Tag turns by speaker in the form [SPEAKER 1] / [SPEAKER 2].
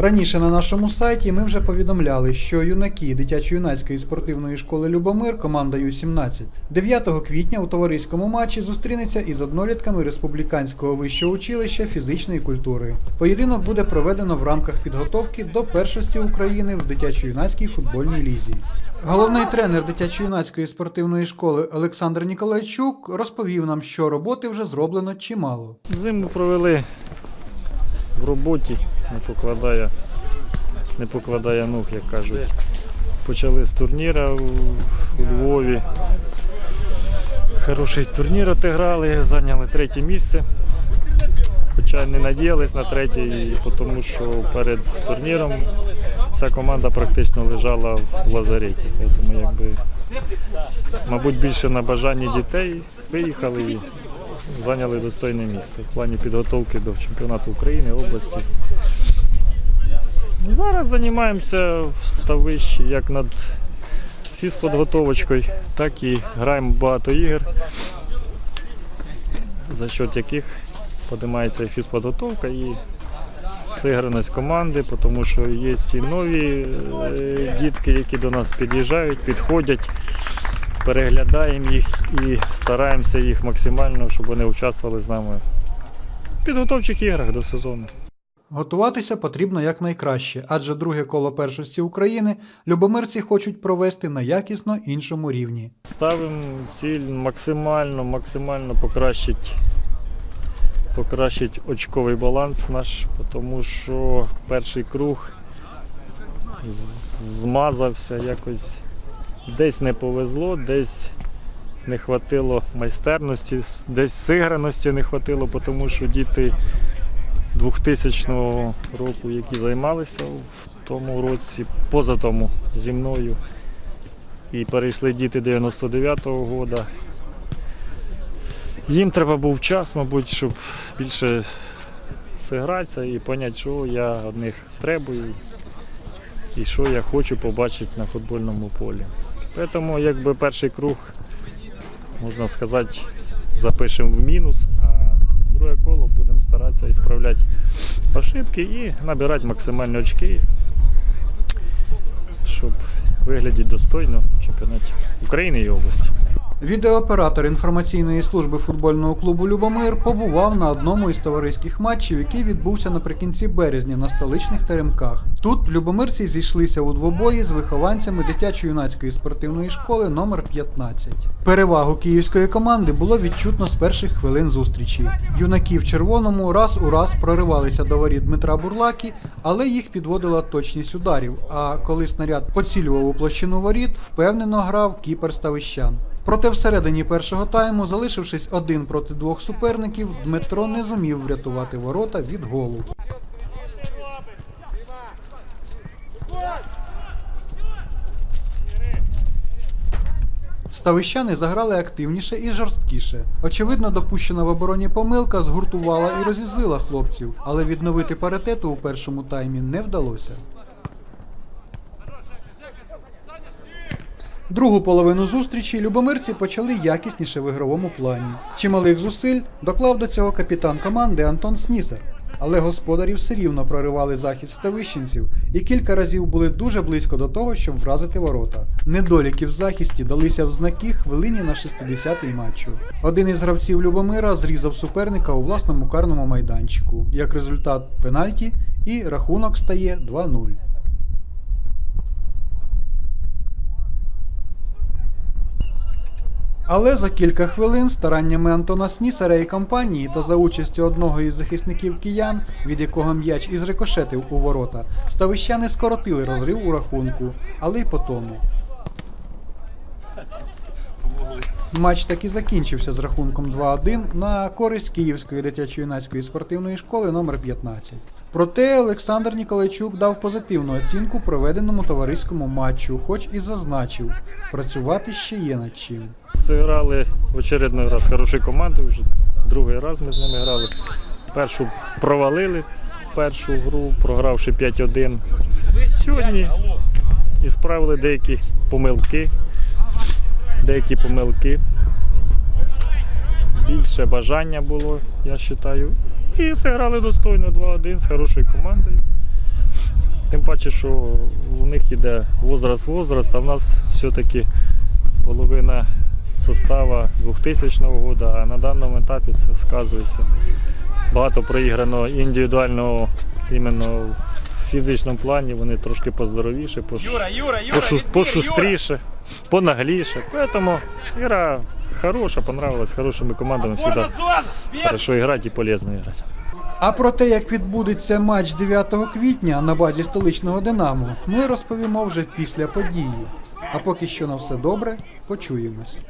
[SPEAKER 1] Раніше на нашому сайті ми вже повідомляли, що юнаки дитячо-юнацької спортивної школи Любомир, команда Ю-17, 9 квітня у товариському матчі зустрінеться із однолітками Республіканського вищого училища фізичної культури. Поєдинок буде проведено в рамках підготовки до першості України в дитячо-юнацькій футбольній лізі. Головний тренер дитячо-юнацької спортивної школи Олександр Ніколайчук розповів нам, що роботи вже зроблено чимало.
[SPEAKER 2] Зиму провели в роботі, не покладає, не покладає ног, як кажуть. Почали з турніра у, Львові. Хороший турнір отіграли, зайняли третє місце. Хоча не надіялись на третє, тому що перед турніром вся команда практично лежала в лазареті. Тому якби, мабуть, більше на бажанні дітей виїхали і зайняли достойне місце в плані підготовки до чемпіонату України, області. Зараз займаємося в ставищі як над фізподготовочкою, так і граємо багато ігор, за счет яких піднімається і фізподготовка і зіграність команди, тому що є і нові е, дітки, які до нас під'їжджають, підходять переглядаємо їх і стараємося їх максимально, щоб вони участвували з нами в підготовчих іграх до сезону.
[SPEAKER 1] Готуватися потрібно якнайкраще, адже друге коло першості України любомирці хочуть провести на якісно іншому рівні.
[SPEAKER 2] Ставимо ціль максимально, максимально покращити, покращити очковий баланс наш, тому що перший круг змазався якось. Десь не повезло, десь не хватило майстерності, десь сиграності не хватило, тому що діти 2000 року, які займалися в тому році, поза тому зі мною, і перейшли діти 99-го року. Їм треба був час, мабуть, щоб більше зігратися і зрозуміти, що я від них требую і що я хочу побачити на футбольному полі. Тому якби перший круг, можна сказати, запишемо в мінус, а друге коло будемо старатися ісправляти ошибки і набирати максимальні очки, щоб виглядати достойно в чемпіонаті України і області.
[SPEAKER 1] Відеооператор інформаційної служби футбольного клубу Любомир побував на одному із товариських матчів, який відбувся наприкінці березня на столичних теремках. Тут любомирці зійшлися у двобої з вихованцями дитячо-юнацької спортивної школи номер 15. Перевагу київської команди було відчутно з перших хвилин зустрічі. Юнаки в червоному раз у раз проривалися до воріт Дмитра Бурлаки, але їх підводила точність ударів. А коли снаряд поцілював у площину воріт, впевнено грав кіпер Ставищан. Проте всередині першого тайму, залишившись один проти двох суперників, Дмитро не зумів врятувати ворота від голу. Ставищани заграли активніше і жорсткіше. Очевидно, допущена в обороні помилка згуртувала і розізлила хлопців, але відновити паритету у першому таймі не вдалося. Другу половину зустрічі любомирці почали якісніше в ігровому плані. Чималих зусиль доклав до цього капітан команди Антон Снісер. Але господарі все рівно проривали захист ставищенців і кілька разів були дуже близько до того, щоб вразити ворота. Недоліки в захисті далися в знаки хвилині на 60-й матчу. Один із гравців Любомира зрізав суперника у власному карному майданчику. Як результат пенальті, і рахунок стає 2-0. Але за кілька хвилин стараннями Антона Снісаря і компанії та за участю одного із захисників киян, від якого м'яч і зрикошетив у ворота, ставищани скоротили розрив у рахунку, але й по тому. Матч таки закінчився з рахунком 2-1 на користь Київської дитячо-юнацької спортивної школи номер 15. Проте Олександр Ніколайчук дав позитивну оцінку проведеному товариському матчу, хоч і зазначив, працювати ще є над чим.
[SPEAKER 2] Зіграли в очередний раз хорошою командою, вже другий раз ми з ними грали. Першу провалили першу гру, програвши 5-1. Сьогодні і справили деякі помилки. Деякі помилки. Більше бажання було, я вважаю. І зіграли достойно 2-1 з хорошою командою. Тим паче, що у них іде возраст-возраст, а в нас все-таки половина состава 2000 року, а на даному етапі це сказується. Багато проіграно індивідуального іменно в фізичному плані, вони трошки поздоровіше, пош...
[SPEAKER 3] Юра, Юра, Юра,
[SPEAKER 2] пошу... Пошустріше, понагліше. Поэтому гра хороша, понравилась, хорошими командами всегда хорошо играть і полезно грати.
[SPEAKER 1] А про те, як відбудеться матч 9 квітня на базі столичного Динамо, ми розповімо вже після події. А поки що на все добре, почуємось.